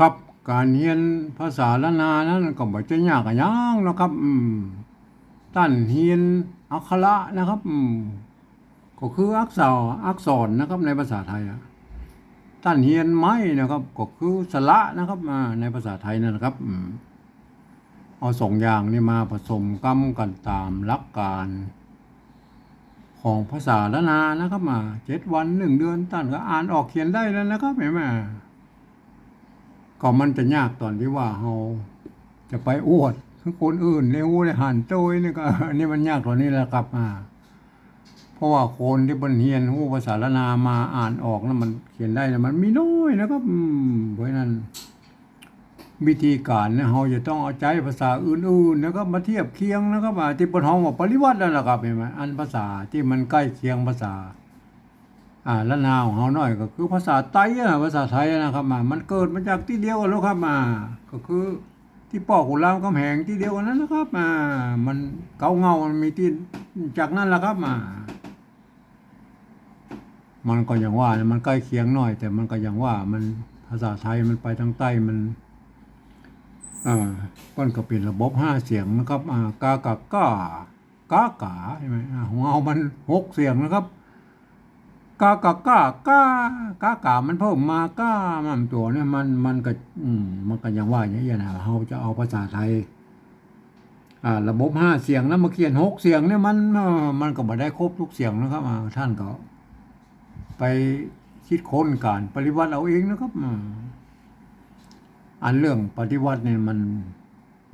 ครับการเรียนภาษาละนานั้นก็บ่จะยากอะหยังนะครับอืมตั้นเรียนอักขระนะครับอืมก็คืออักษรอักษรนะครับในภาษาไทยอะตั้นเรียนไม้นะครับก็คือสระนะครับอ่าในภาษาไทยนั่นนะครับอืมเอาสองอย่างนี้มาผสมกันกันตามหลักการของภาษาละนานะครับมาเจ็ดวันหนึ่งเดือนตั้นก็อ่านออกเขียนได้แล้วนะครับเห็นไหม ก็มันจะยากตอนที่ว่าเราจะไปอวดคนอื่นเร็วเลยหันโต้ยนี่ก็อันนี้มันยากตอนนี้แหละครับอ่าเพราะว่าคนที่บนเรียนรู้ภาษาละนามาอ่านออกแล้วมันเขียนได้แล้วมันมีน้อยนะครับเพราะนั้น วิธีการเนี่ยเราจะต้องเอาใจภาษาอื่นๆนะครับมาเทียบเคียงนะครับอ่าที่ปนห้องว่าปริวัตินั่นแหละครับเห็นไหมอันภาษาที่มันใกล้เคียงภาษา อ่าละนาวของเฮาหน่อยก็คือภาษาไต้อะภาษาไทยนะครับมามันเกิดมาจากที่เดียวกันแล้วครับมาก็คือที่ปอกขุนรามคำแหงที่เดียวกันนั้นนะครับมามันเกาเงามันมีที่จากนั้นแหละครับมา มันก็อย่างว่ามันใกล้เคียงหน่อย แต่มันก็อย่างว่ามันภาษาไทยมันไปทางใต้มันอ่าก้นก็เป็นระบบห้าเสียงนะครับอ่ากากะก้ากากาใช่ไหมอ่าของเรามันหกเสียงนะครับ กากะก้ากากากามันเพิ่มมาก้ามันตัวเนี่ยมันมันก็อืมมันก็ยังว่าอย่างนี้นะเราจะเอาภาษาไทย อ่า ระบบห้าเสียงแล้วมาเขียนหกเสียงเนี่ยมันมันก็บ่ได้ครบทุกเสียงนะครับอ่าท่านก็ ไปคิดค้นการปฏิวัติเอาเองนะครับอ่าอันเรื่องปฏิวัติเนี่ยมัน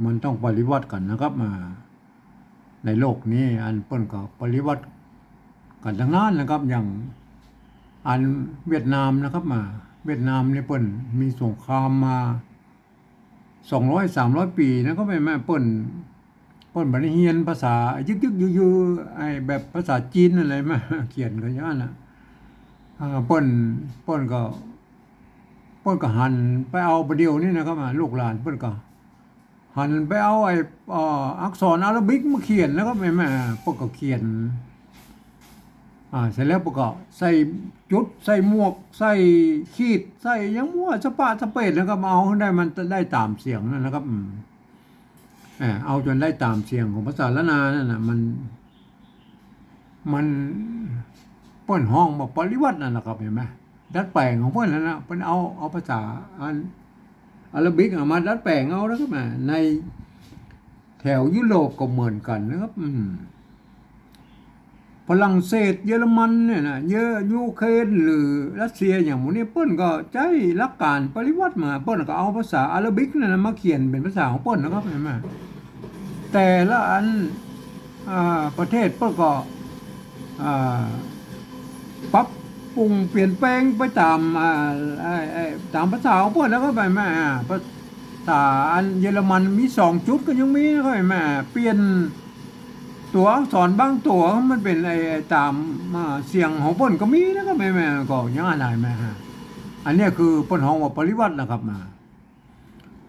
มันต้องปฏิวัติกันนะครับอ่าในโลกนี้อันเปิ้นก็ปฏิวัติกันทั้งนั้นนะครับอย่าง อันเวียดนามนะครับมา เวียดนามเนี่ยเปิ้นมีสงครามมาสองร้อยสามร้อยปีนะก็ไม่แม่เปิ้นเปิ้นบันเฮียนภาษายึกยึกยืยือไอแบบภาษาจีนอะไรมาเขียนกันอย่างนั้นนะอ่าเปิ้นเปิ้นก็เปิ้นก็หันไปเอาประเดี๋ยวนี้นะครับมาลูกหลานเปิ้นก็หันไปเอาไอ้อักษรอาราบิกมาเขียนแล้วก็แม่แม่เปิ้นก็เขียน อ่าเสร็จแล้วประกอบใส่จุดใส่หมวก ใส่ขีด ใส่ยังมั่วสปะสเปดแล้วก็มาเอาให้ได้มันได้ตามเสียงนั่นนะครับอืมเอาจนได้ตามเสียงของภาษาละนานั่นนะมัน มันเปิ้นห้องบอกปริวัตินั่นแหละครับเห็นไหมดัดแปลงของเปิ้นนั่นนะเปิ้นเอาเอาภาษาอันอาราบิกเอามาดัดแปลงเอาแล้วก็มาในแถวยุโรปก็เหมือนกันนะครับ อืม ฝรั่งเศสเยอรมันเนี่ยนะเยอะยูเครนหรือรัสเซียอย่างหมูนี้เปิ้นก็ใช้หลักการปริวัติมาเปิ้นก็เอาภาษาอาหรับิกนั่นมาเขียนเป็นภาษาของเปิ้นนะครับเห็นไหมแต่ละอันอประเทศเปิ้นก็ปรับปรุงเปลี่ยนแปลงไปตามไอ้ตามภาษาของเปิ้นแล้วก็ไปแม่ภาษาอันเยอรมันมีสองจุดก็ยังมีนะครับเห็นไหมเปลี่ยน ตัวอักษรบางตัวมันเป็นไอ้ตามมาเสียงของเปิ้นก็มีนะครับแม่แม่ก็ยังอะไรแม่ฮะอันเนี้ยคือเปิ้นห้องว่าปริวัตินะครับมา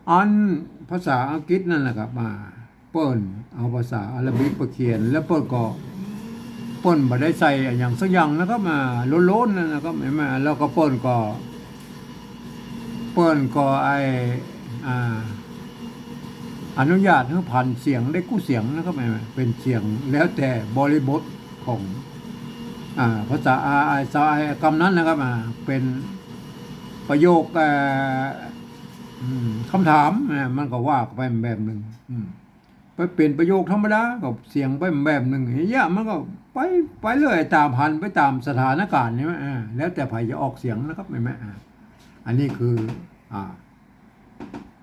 อันภาษาอังกฤษนั่นแหละครับมา เปิ้นเอาภาษาอาหรับิกมาเขียน แล้วเปิ้นก็เปิ้นบ่ได้ใส่อนอย่างสักอย่างนะครับมาล้นๆนั่นนะครับแม่แม่แล้วก็เปิ้นก็ เปิ้นก็ไออ่า อนุญาตให้ผ่านเสียงได้กู้เสียงนะครับแม่เป็นเสียงแล้วแต่บริบทของภาษาอาไอซาสายคำนั้นนะครับอ่าเป็นประโยคคำถามอ่ามันก็ว่าไปแบบหนึ่งไปเปลี่ยนประโยคธรรมดากับเสียงไปแบบหนึ่งเฮียมันก็ไปไปเลยตามพันไปตามสถานการณ์ใช่ไหมแล้วแต่ไผจะออกเสียงนะครับแม่แม่อ่าอันนี้คืออ่า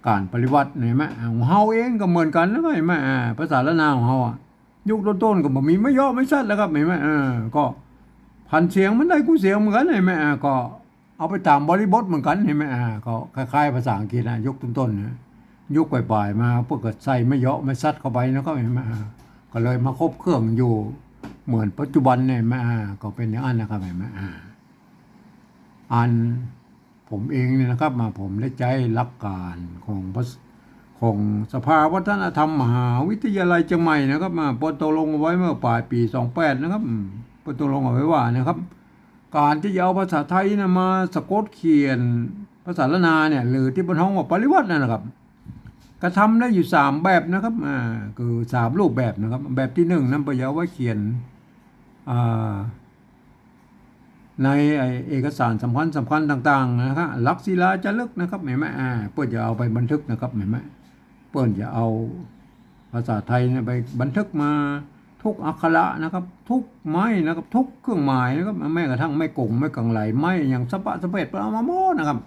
การปฏิวัติเห็นไหมของเฮาเองก็เหมือนกันแล้วก็เห็นไหมอ่าภาษาละนาของเฮาอะยุคต้นๆก็บ่มีไม่ย่อไม่ชัดแล้วครับเห็นไหมเออก็พันเสียงมันได้กูเสียงเหมือนกันเห็นไหมอ่าก็เอาไปตามบริบทเหมือนกันเห็นไหมอ่าก็คล้ายๆภาษาอังกฤษนะยุคต้นๆนะยุคปลายๆมาพวกก็ใส่ไม่ย่อไม่ชัดเข้าไปนะครับเห็นไหมอ่าก็เลยมาครบเครื่องอยู่เหมือนปัจจุบันเนี่ยเห็นไหมอ่าก็เป็นอย่างนั้นนะครับเห็นไหมอ่าอัน ผมเองเนี่ยนะครับมาผมได้ใจหลักการของของสภาวัฒนธรรมมหาวิทยาลัยเชียงใหม่นะครับมาปตกลงเอาไว้เมื่อปลายปี 28 นะครับปตกลงเอาไว้ว่านะครับ การที่จะเอาภาษาไทยนะมาสะกดเขียนภาษาละนาเนี่ยหรือที่บนห้องว่าปริวัตินะครับ กระทำได้อยู่สามแบบนะครับอ่าคือสามรูปแบบนะครับ แบบที่หนึ่งนั้นประยาไว้เขียนอ่า ในเอกสารสำคัญสำคัญต่างๆนะครับลักศิลาจะลึกนะครับเห็นไหมอ่าเพื่อจะเอาไปบันทึกนะครับเห็นไหมเพื่อจะเอาภาษาไทยไปบันทึกมาทุกอักขระนะครับ ทุกไม้นะครับ ทุกเครื่องหมายนะครับแม้กระทั่งไม่กงไม่กังไหลไม้อย่างสปะสเปดเอามาโมนะครับ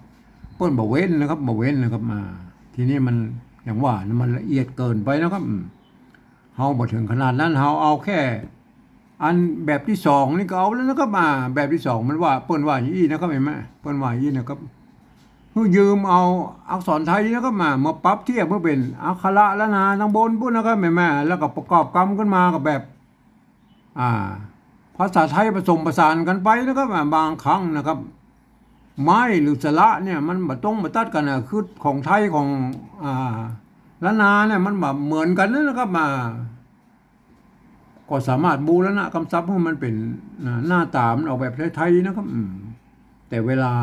เปิ้นบ่เว้นนะครับบ่เว้นนะครับมาทีนี้มันอย่างว่านมันละเอียดเกินไปนะครับเฮาบ่ถึงขนาดนั้นเฮาเอาแค่ อันแบบที่สองนี่ก็เอาแล้วนะครับมาแบบที่สองมันว่าเปิ้นว่าอย่างนี้นะครับเห็นไหมเปิ้นว่าอย่างนี้นะครับคือยืมเอาอักษรไทยนะครับมามาปรับเทียบเพื่อเป็นอักขระละนาทางบนพุ่นนะครับเห็นไหมแล้วก็ประกอบกรรมขึ้นมากับแบบ อ่า ภาษาไทยผสมผสานกันไปนะครับบางครั้งนะครับไม้หรือสระเนี่ยมันมาต้องมาตัดกันนะคือของไทยของอ่าละนาเนี่ยมันแบบเหมือนกันนะครับมา ก็สามารถบูรณะคำศัพท์ให้มันเป็นหน้าตามันออกแบบไทยๆนะครับแต่เวลา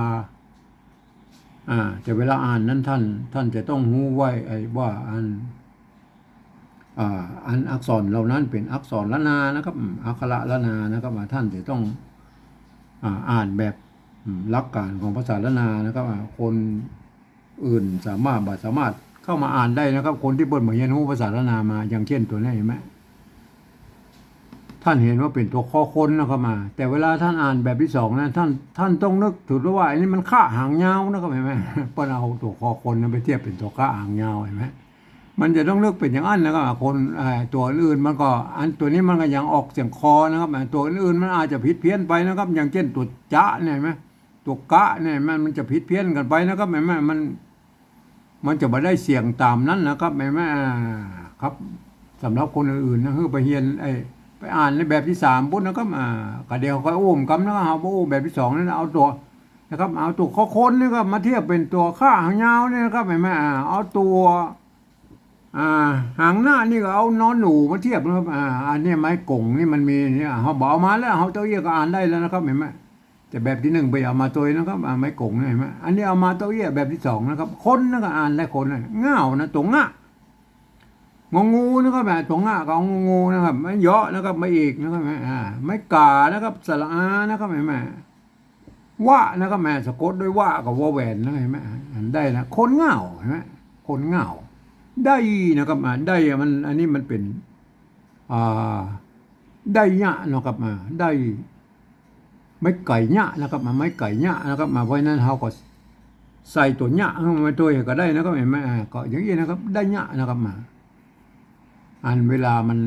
อ่าแต่เวลาอ่านนั้นท่าน ท่านจะต้องรู้ไว้ไอ้ว่าอันอ่าอันอักษรเหล่านั้นเป็นอักษรละนานะครับอักขระละนานะครับท่านจะต้องอ่าอ่านแบบหลักการของภาษาละนานะครับคนอื่นสามารถบาสามารถเข้ามาอ่านได้นะครับ คนที่เปิดเหมือนยันรู้ภาษาละนามา อย่างเช่นตัวนี้เห็นไหม ท่านเห็นว่าเป็นตัวข้อคนนะครับมา แต่เวลาท่านอ่านแบบที่สองนะท่านท่านต้องนึกถึงว่าอันนี้มันค่าหางยาวนะครับเห็นไหมปนเอาตัวข้อคนนั้นไปเทียบเป็นตัวค่าหางยาวเห็นไหมมันจะต้องเลือกเป็นอย่างอันนะครับคนตัวอื่นมันก็อันตัวนี้มันก็ยังออกเสียงคอนะครับตัวอื่นมันอาจจะผิดเพี้ยนไปนะครับ อย่างเช่นตัวจะเนี่ยไหมตัวกะเนี่ยมันมันจะผิดเพี้ยนกันไปนะครับเห็นไหมมัน มันจะมาได้เสียงตามนั้นนะครับเห็นไหมอ่าครับสำหรับคนอื่นๆนะคือไปเรียนไอ้ อ่านในแบบที่สามปุ๊บนะครับอ่ากระเดียวก็โอ้มกำนะครับเอาโอ้มแบบที่สองนั่นเอาตัวนะครับ เอาตัวข้อคนนี่ก็มาเทียบเป็นตัวค่าหางยาวเนี่ยนะครับเห็นไหมอ่าเอาตัวอ่าหางหน้านี่ก็เอานอนหนูมาเทียบนะครับอ่าอันนี้ไม้กงนี่มันมีเนี่ยเขาบอกมาแล้วเขาเต้าเอี้ยก็อ่านได้แล้วนะครับเห็นไหมแต่แบบที่หนึ่งไปเอามาตัวนะครับไม้กงเนี่ยเห็นไหมอันนี้เอามาเต้าเอี้ยแบบที่สองนะครับ คนนะก็อ่านได้คนนเง่านะตัวง่า งงูนะครับแบบตัวง่าก็เองงูนะครับไม่เยอะนะครับไม่อีกนะครับแม่ไม่กานะครับสระอานะครับเห็นไหมว่านะครับแม่สะกดด้วยว่ากับว่าแหวนนะเห็นไหมอ่านได้นะคนเงาเห็นไหมคนเงาได้นะครับอ่าได้มัน อันนี้มันเป็นอ่าได้ยะนะครับมาได้ไม่ไก่ยะนะครับมาไม่ไก่ยะนะครับมาเพราะนั้นเขาก็ใส่ตัวยะเข้ามาตัวก็ได้นะครับเห็นไหมอ่าก็อย่างนี้นะครับ ได้ยะนะครับมา อันเวลามัน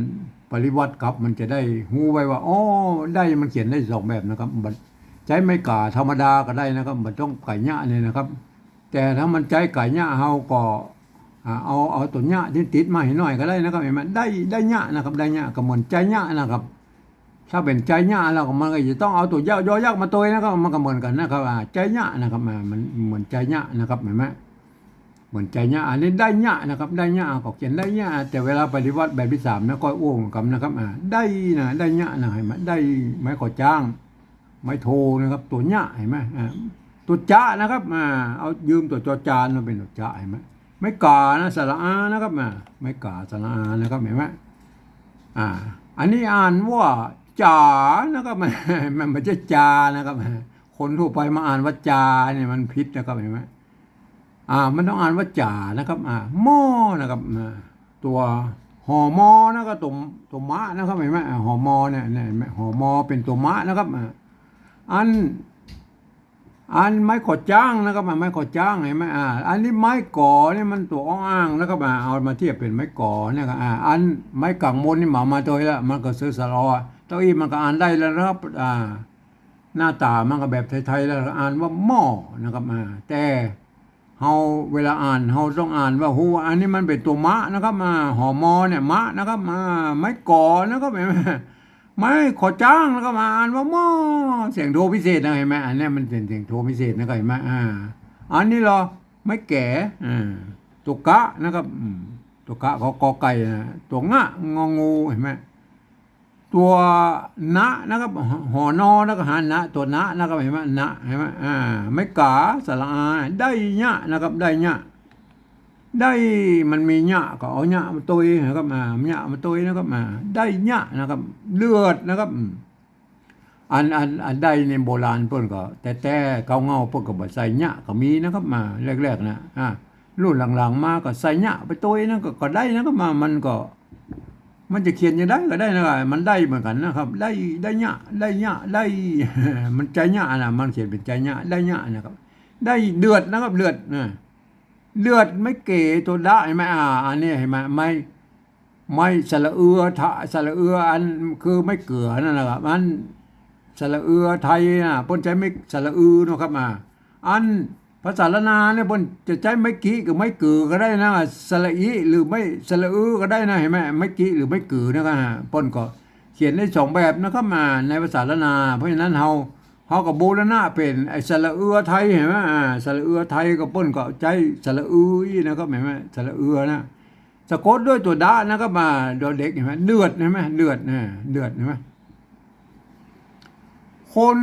ปริวัติครับ มันจะได้หูไว้ว่าอ๋อได้มันเขียนได้สองแบบนะครับบัดใช้ไม้กาธรรมดาก็ได้นะครับมันต้องไก่ยะเนี่ยนะครับ แต่ถ้ามันใจไก่ยะเฮาก็เอาเอาตัวหญ้าที่ติดมาให้หน่อยก็ได้นะครับเห็นไหมได้ได้หญ้านะครับ ได้หญ้าก็เหมือนใจหญ้านะครับ ถ้าเป็นใจหญ้าแล้วก็มันก็จะต้องเอาตัวยอยอยักมาตัวนะครับมันก็เหมือนกันนะครับใจหญ้านะครับมันเหมือนใจหญ้านะครับเห็นไหม เหมือนใจหญ้าอันนี้ได้หญ้านะครับ ได้หญ้าก็เขียนได้หญ้าแต่เวลาปฏิวัติแบบที่สามนะก็อ้วงกับนะครับอ่าได้นะได้หญ้านะเห็นไหมได้ไม้ขอจ้าง ไม้โทนะครับ ตัวหญ้าเห็นไหมอ่าตัวจ้านะครับอ่าเอายืมตัวจอจานมาเป็นตัวจ้าเห็นไหมไม่กานะสระอานะครับอ่าไม่กาสระอานะครับเห็นไหมอ่า อันนี้อ่านว่าจ๋านะครับมันมันไม่ใช่จานะครับคนทั่วไปมาอ่านว่าจาเนี่ยมันผิดนะครับเห็นไหม อ่ามันต้องอ่านว่าจ๋านะครับอ่าหม้อนะครับอ่าตัวหอมอนะครับตัวตัวมะนะครับเห็นไหมอ่าหอมอเนี่ยเนี่ยห็นไหมหอมอเป็นตัวมะนะครับอ่าอันอันไม้ขอจ้างนะครับไม้ขอจ้างเห็นไหมอ่าอันนี้ไม้ก่อเนี่ยมันตัวอ้างนะครับอะเอามาเทียบเป็นไม้ก่อเนี่ยครับอ่าอันไม้กังมนนี่หมามาตัวล้วมันก็ซื้อสลอเก้าอี้มันก็อ่านได้แล้วนะครับอ่าหน้าตามันก็แบบไทยๆแล้วอ่านว่าหม้อนะครับอ่าแต่ เฮาเวลาอ่านเฮาต้องอ่านว่าหูอันนี้มันเป็นตัวมะนะครับ มาหอมอเนี่ยมะนะครับมาไม้ก่อนะครับเห็นไหมไม่ขอจ้างแล้วก็มาอ่านว่ามอเสียงโทพิเศษนะเห็นไหมอันนี้มันเป็นเสียงโทพิเศษนะครับเห็นไหมอ่า อันนี้เหรอไม่แก่อ่าตัวกะนะครับตัวกะเขากอไก่นะตัวงะงองูเห็นไหม ตัวนะนะครับหอนอแล้วก็หานะ ตัวนะนะครับเห็นไหมนะเห็นไหมอ่าไม่กาสระอาได้ยะนะครับได้ยะได้มันมียะก็เอายะมาตุยนะครับมายะมาตุยนะครับมาได้ยะนะครับ เลือดนะครับ อันอันอันได้ในโบราณเพิ่นก็ แต่แต่เกาเงาเพิ่นก็บ่ใส่ยะก็มีนะครับมาแรกๆนะอ่ารุ่นหลังๆมาก็ใส่ยะไปตุยนั่นก็ก็ได้นะครับมามันก็ มันจะเขียนยังได้ก็ได้นะครับมันได้เหมือนกันนะครับ ได้ได้ยะได้ยะได้ มันใจยะนะมันเขียนเป็นใจยะได้ยะนะครับ ได้เดือดนะครับเลือดนะเลือดไม่เก๋ตัวได้ไหมอ่าอันนี้เห็นไหมไม่ไม่สระเอือทะสระเอืออันคือไม่เกลือนั่นแหละครับมันสระเอือไทยนะพ้นใจไม่สระอือนะครับมาอัน ภาษาละนาเนี่ยเพ้นจะใช้ไม่กี้กับไม่เกือก็ได้นะสระอีหรือไม่สระอือก็ได้นะเห็นไหมไม่กี้หรือไม่เกือนะครับนก็เขียนได้สองแบบนะครับมาในภาษาละนา เพราะฉะนั้นเฮาเขาก็บูรณะเป็นไอ้สระเอือไทยเห็นไหมอ่าสระเอือไทยก็ปนก็ใจสระอือนะครับเห็นไหมสระเอือนะสะกดด้วยตัวดานะครับมาดอเด็กเห็นไหมเดือดเห็นไหมเดือดนะเดือดเห็นไหมคน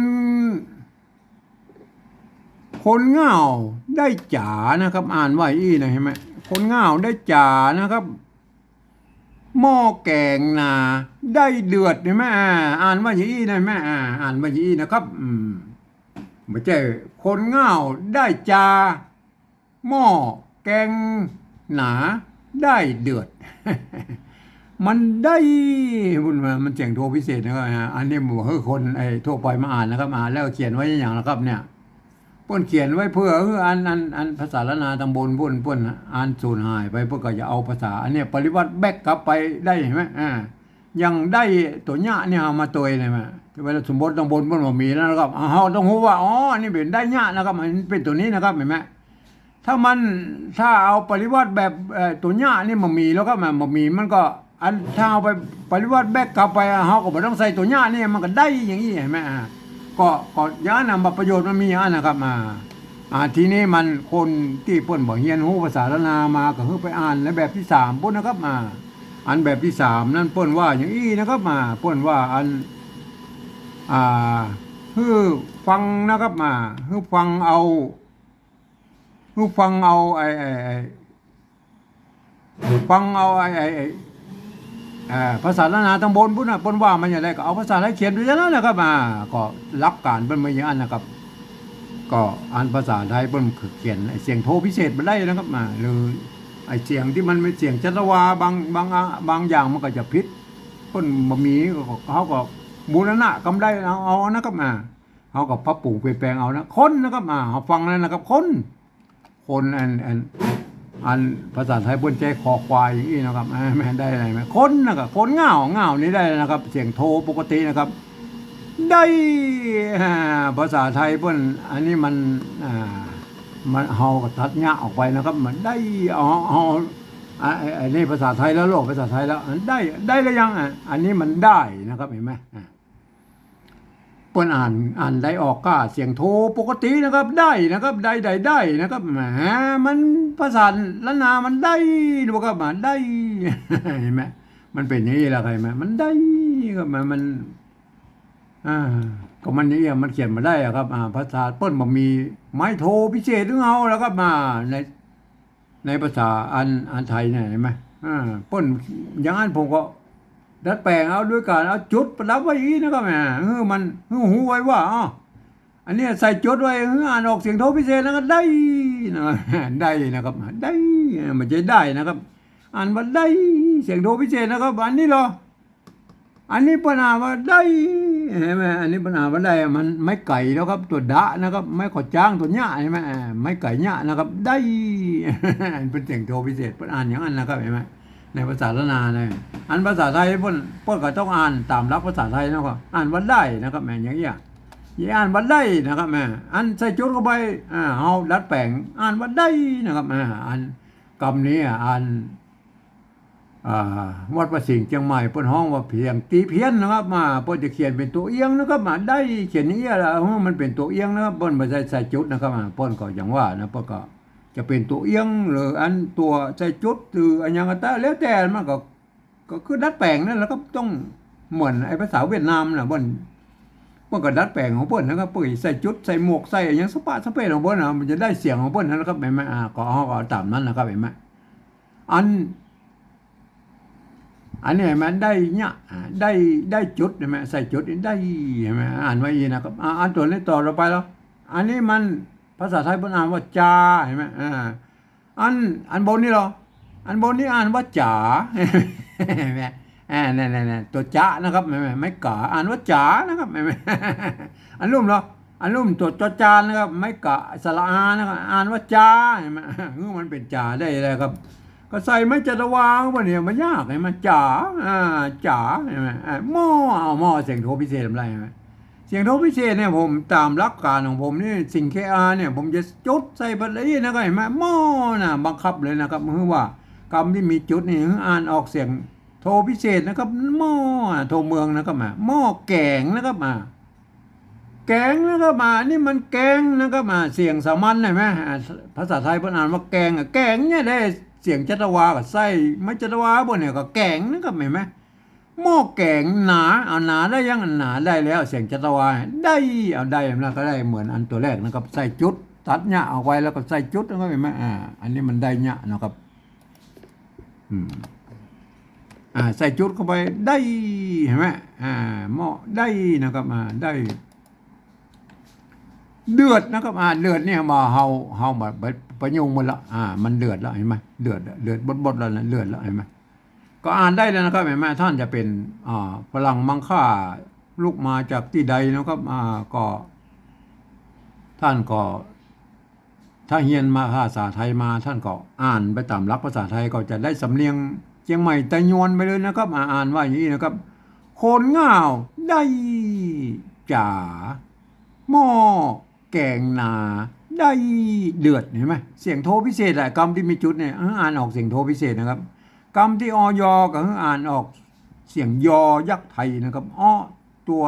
คนเงาได้จ๋านะครับ อ่านไว้อีนะเห็นไหมคนเงาได้จ๋านะครับหม้อแกงนาได้เดือดเห็นไหมอ่าอ่านว่าอี้นะแม่อ่านว่าอี้นะครับอืมไม่ใช่คนเง่าได้จาหม้อแกงหนาได้เดือด มันได้บุญมามันเสียงโทรพิเศษนะครับอันนี้บอกให้คนไอ้ทั่วไปมาอ่านนะครับอ่าแล้วเขียนไว้อย่างนะครับเนี่ย พิ่นเขียนไว้เพื่อเอออันอันอันภาษาละนาตำบลพิ่นพิ่นอ่านสูญหายไปเพื่อก็จะเอาภาษาอันเนี้ยปริวัติแบกกลับไปได้ไหมอ่ายังได้ตัวหญ้าเนี่ยเอามาตัวเลยมาเวลาสมบูรณ์ตำบลพิ่นบ่มีแล้วนะครับเอาต้องรู้ว่าอ๋อนี่เป็นได้หญ้านะครับมันเป็นตัวนี้นะครับเห็นไหมถ้ามันถ้าเอาปริวัติแบบตัวหญ้านี่มันมีแล้วก็มันบ่มีมันก็อันถ้าเอาไปปริวัติแบกกลับไปเฮาก็บ่ต้องใส่ตัวหญ้านี่มันก็ได้อย่างนี้เห็นไหมอ่า ก็ก็อยานั้นประโยชน์มันมีอ่านนนะครับมาอ่าทีนี้มันคนที่เพิ่นบ่เฮียนฮู้ภาษาละนามาก็คือไปอ่านในแบบที่สามพุ่นนะครับมา อันแบบที่สามนั่นเพิ่นว่าอย่างอี้นะครับมาเพิ่นว่าอันอ่าคือฟังนะครับมาคือฟังเอาคือฟังเอาไอ้ไอ้ไอ้ฟังเอาไอ้ไอ้ไอ่าภาษาละนาตำบลพุ่นน่ะเพิ่นว่ามันอย่างไรก็เอาภาษาไทยเขียนไปอย่างนั้นนะครับอ่าก็หลักการเพิ่นมาอย่างนั้นนะครับ ก็อ่านภาษาไทยเพิ่นเขียนไอเสียงโทพิเศษมาได้นะครับมาหรือไอเสียงที่มันเป็นเสียงจัตวาบางบางบางอย่างมันก็จะผิดเพิ่นบ่มีเขาก็บูรณะกำได้เอาเอานะครับมาเขาก็ปรับปรุงเปลี่ยนแปลงเอานะคนนะครับมาเขาฟังแล้วนะครับ คน คนอันอัน อันภาษาไทยบนใจคอควายอย่างนี้นะครับอ่าไม่ได้อะไรไหมคนนะครับคนเงาเงานี่ได้นะครับ เสียงโทปกตินะครับ ได้ภาษาไทยเพิ่นอันนี้มันอ่ามันเฮาก็ตัดเงาออกไปนะครับมันได้เอาเอาอ่าไอ้ไอ้นี่ภาษาไทยแล้วโลกภาษาไทยแล้วได้ได้แล้วยังอะอันนี้มันได้นะครับเห็นไหมอ่า เปิ้นอ่านอ่านได้ออกก็เสียงโทปกตินะครับได้นะครับได้ได้ได้นะครับแหมมันภาษาละนามันได้ดูครับมาได้เห็นไหมมันเป็นอย่างนี้ละใครไหมมันได้ก็มันมันอ่าก็มันนี่มันเขียนมาได้อะครับอ่าภาษาเปิ้นบ่มีไม้โทพิเศษถึงเอาแล้วครับมาในในภาษาอันอันไทยเนี่ยเห็นไหมอ่าเปิ้นอย่างนั้นผมก็ ดัดแปลงเอาด้วยการเอาจุดประดับไว้อีกนะครับแหมเออมันเออหูไว้ว่าอ๋ออันนี้ใส่จุดไว้เอออ่านออกเสียงโทพิเศษแล้วก็ได้นะได้นะครับ ได้มันจะได้นะครับ อ่านว่าได้เสียงโทพิเศษนะครับ อันนี้เหรออันนี้ปัญหาว่าได้เห็นไหมอันนี้ปัญหาว่าได้มันไม่ไก่แล้วครับ ตัวดะนะครับ ไม่ขอจ้างตัวหญ้าใช่ไหมไม่ไก่หญ้านะครับ ได้เป็นเสียงโทพิเศษเพิ่นอ่านอย่างนั้นนะครับเห็นไหม ในภาษาละนาเนี่ยอันภาษาไทยพ่นพ่นก็ต้องอ่านตามหลักภาษาไทยนะครับอ่านวันได้นะครับแม่อย่างเงี้ยอย่าอ่านวันได้นะครับแม่อันใส่จุดเข้าไปอ่าเฮาดัดแปลงอ่านวันได้นะครับแม่อันกรรมนี้อ่านอ่าวัดประสิงห์เชียงใหม่พ่นห้องว่าเพียง ตีเพี้ยนนะครับมาพ่นจะเขียนเป็นตัวเอียงนะครับมาได้เขียนอย่างเงี้ยละเออมันเป็นตัวเอียงนะครับพ่นบ่ใส่ใส่จุดนะครับอ่าพ่นก็อย่างว่านะพ่นก็ จะเป็นตัวเอียงหรืออันตัวใจจุดหรืออันยังก็ตาแล้วแต่มันก็ก็คือดัดแปลงนั่นและครับต้องเหมือนไอ้ภาษาเวียดนามน่ะเพิ่นเพิ่นก็ดัดแปลงของเพิ่นนะครับปุ้ยใส่จุดใส่หมวกใส่อหยังสปะสเปรของเพิ่นนะมันจะได้เสียงของเพิ่นนะครับเห็นไหมอ่าก็เอก็เอตามนั้นนะครับเห็นไหมอัน อันนี้เห็นไหมันได้เนี่ยได้ได้จุดเห็นไหมใส่จุดได้เห็นไหมอ่านไว้อีนะครับอ่าอันตัวนี้ต่อเราไปแล้ว อันนี้มัน ภาษาไทยเพิ่นอ่านว่าจาเห็นไหมอ่าอันอันบนนี่หรออันบนนี่อ่านว่าจ๋าเห็นไหมอ่านี่นตัวจ้านะครับไม่ไม่ไม่กาอ่านว่าจ๋านะครับไม่ไม่อันรุ่มเหรออันรุ่มตัวจจานนะครับไม่กะสระอานะครับอ่านว่าจ้าเห็นไหมเออมันเป็นจ๋าได้เลยครับ ก็ใส่ไม่จัตวางวะเนี่ยมันยากเห็นไหมจ๋าอ่าจ๋าเห็นไหมหม้อเอาหม้อเสียงโทพิเศษอะไรเห็นไหม เสียงโทพิเศษเนี่ยผมตามหลักการของผมนี่สิ่งเคอาเนี่ยผมจะจุดใส่บัตรเลยนะครับเห็นไหมหม้อนะบังคับเลยนะครับคือว่าคำที่มีจุดนี่คืออ่านออกเสียงโทพิเศษนะครับหม้อโทเมืองนะครับมาหม้อแกงนะครับมาแกงนะครับมานี่มันแกงนะครับมาเสียงสามัญเห็นไหมภาษาไทยเพิ่นอ่านว่าแกงอะแกงเนี่ยได้เสียงจัตวากับไส้ไม่จัตวาบนเนี่ยก็แกงนะครับเห็นไหม หม้อแกงหนาเอาหนาได้ยังหนาได้แล้วเสียงจัตวาได้เอาได้แล้วก็ได้เหมือนอันตัวแรกนะครับ ใส่จุด ตัดหญ้าเอาไว้แล้วก็ใส่จุดนะครับเห็นไหมอ่า อันนี้มันได้หญ้านะครับ อืมอ่าใส่จุดเข้าไปได้เห็นไหมอ่าหม้อได้นะครับอ่าได้ เดือดนะครับอ่าเดือดเนี่ยมาเฮาเฮามาไปประยุงหมดละอ่า มันเดือดแล้วเห็นไหมเดือดเดือดบดบดแล้วนะเดือดแล้วเห็นไหม ก็อ่านได้แล้วนะครับเห็นไหมท่านจะเป็นอ่าพลังมังค่าลูกมาจากที่ใดนะครับอ่าก็ท่านก็ถ้าเฮียนมาภาษาไทยมาท่านก็อ่านไปตามหลักภาษาไทยก็จะได้สำเนียงเชียงใหม่ตะยวนไปเลยนะครับอ่าอ่านว่าอย่างนี้นะครับ โคนง่าวได้จ๋าหม้อแกงนาได้เดือดเห็นไหมเสียงโทพิเศษอะกรรที่มีจุดเนี่ยอออ่านออกเสียงโทพิเศษนะครับ กรรมที่ออยก็เอออ่านออกเสียงยอยักษ์ไทยนะครับอ้อตัว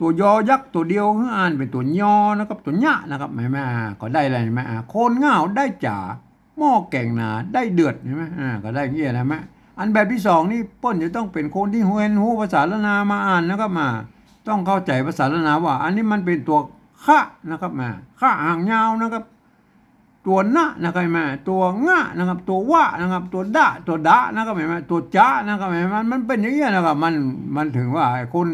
ตัวยอยักษ์ตัวเดียวเอออ่านเป็นตัวยอนะครับตัวยะนะครับเห็นไหมอ่าก็ได้อะไรนไหมอ่าโคนงาได้จ่าหม้อแกงหนาได้เดือดเห็นไหมอ่าก็ได้เงี้ยนะไหมอันแบบที่สองนี่ป้นจะต้องเป็นคนที่เรียนรู้ภาษาละนามาอ่านนะครับมา ต้องเข้าใจภาษาละนาว่า อันนี้มันเป็นตัวขะนะครับมาขะหางยาวนะครับ ตัวนะนะครับแมาตัวงะนะครับ ตัววะนะครับ ตัวดะตัวดะนะครับเห็นไหมตัวจ้านะครับเห็นไหมมันเป็นอย่างนี้ยนะครับมันมันถึงว่าไอ้คน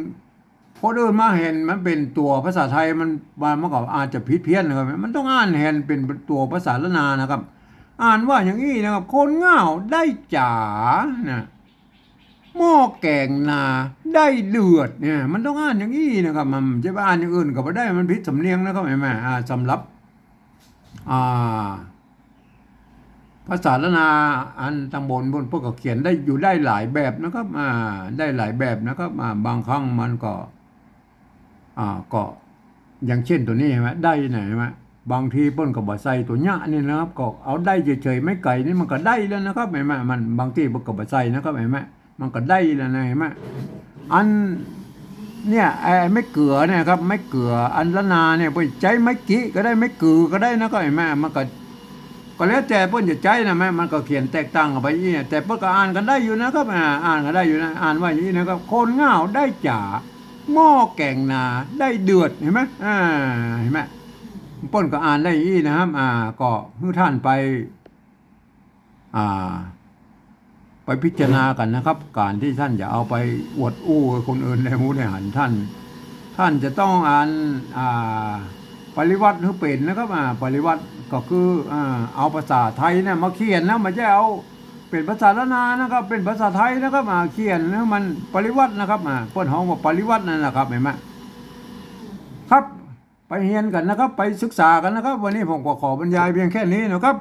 คนอื่นมาเห็นมันเป็นตัวภาษาไทยมันมันมันก็อาจจะผิดเพี้ยนนะครับมันต้องอ่านเห็นเป็นตัวภาษาละนานะครับ อ่านว่าอย่างนี้นะครับ คนง่าวได้จ๋านะหม้อแกงนาได้เดือดเนี่ยมันต้องอ่านอย่างนี้นะครับ มันจะไปอ่านอย่างอื่นก็ไม่ได้มันพิษสำเนียงนะครับเห็นไหมอ่าสำหรับ ภาษาละนาอันตำบลบนพวกก็เขียนได้อยู่ได้หลายแบบนะครับอ่าได้หลายแบบนะครับอ่าบางครั้งมันก็อ่าก็อย่างเช่นตัวนี้เห็นไหมได้ไหนเห็นไหมบางทีเปิ้นก็บ่ใส่ตัวหญ้านี่นะครับก็เอาได้เฉยๆไม่ไก่นี่มันก็ได้แล้วนะครับเห็นไหมมันบางทีเปิ้นก็บ่ใส่นะครับเห็นไหมมันก็ได้แล้วนะเห็นไหมอัน เนี่ยไอ้ไม่เกลือเนี่ยครับไม่เกลืออันละนาเนี่ยเปิ้นใจไม่กี้ก็ได้ไม่เกลือก็ได้นะครับเห็นไหมมันก็ก็แล้วแต่เปิ้นจะใจนะแม่มันก็เขียนแตกต่างกันไปอย่างนี้แต่เปิ้นก็อ่านกันได้อยู่นะครับอ่านกันได้อยู่นะอ่านว่าอย่างนี้นะครับคนง่าวได้จ่าหม้อแกงนาได้เดือดเห็นไหมอ่าเห็นไหมป้นก็อ่านได้อย่างนี้นะครับ อ่าก็ให้ท่านไป อ่า พิจารณากันนะครับ การที่ท่านจะเอาไปอวดอู้คนอื่นในหมู่ในหันท่าน ท่านจะต้องอ่านอ่าปริวัติหรือเป็นนะครับอ่าปริวัติก็คืออ่าเอาภาษาไทยเนี่ยมาเขียนนะไม่ใช่เอาเป็นภาษาละนานะครับ เป็นภาษาไทยนะครับอ่าเขียนแล้วมันปริวัตินะครับอ่าเปิ้นห้องว่าปริวัตินั่นแหละครับเห็นไหมครับไปเรียนกันนะครับ ไปศึกษากันนะครับ วันนี้ผมก็ขอบรรยายเพียงแค่นี้นะครับ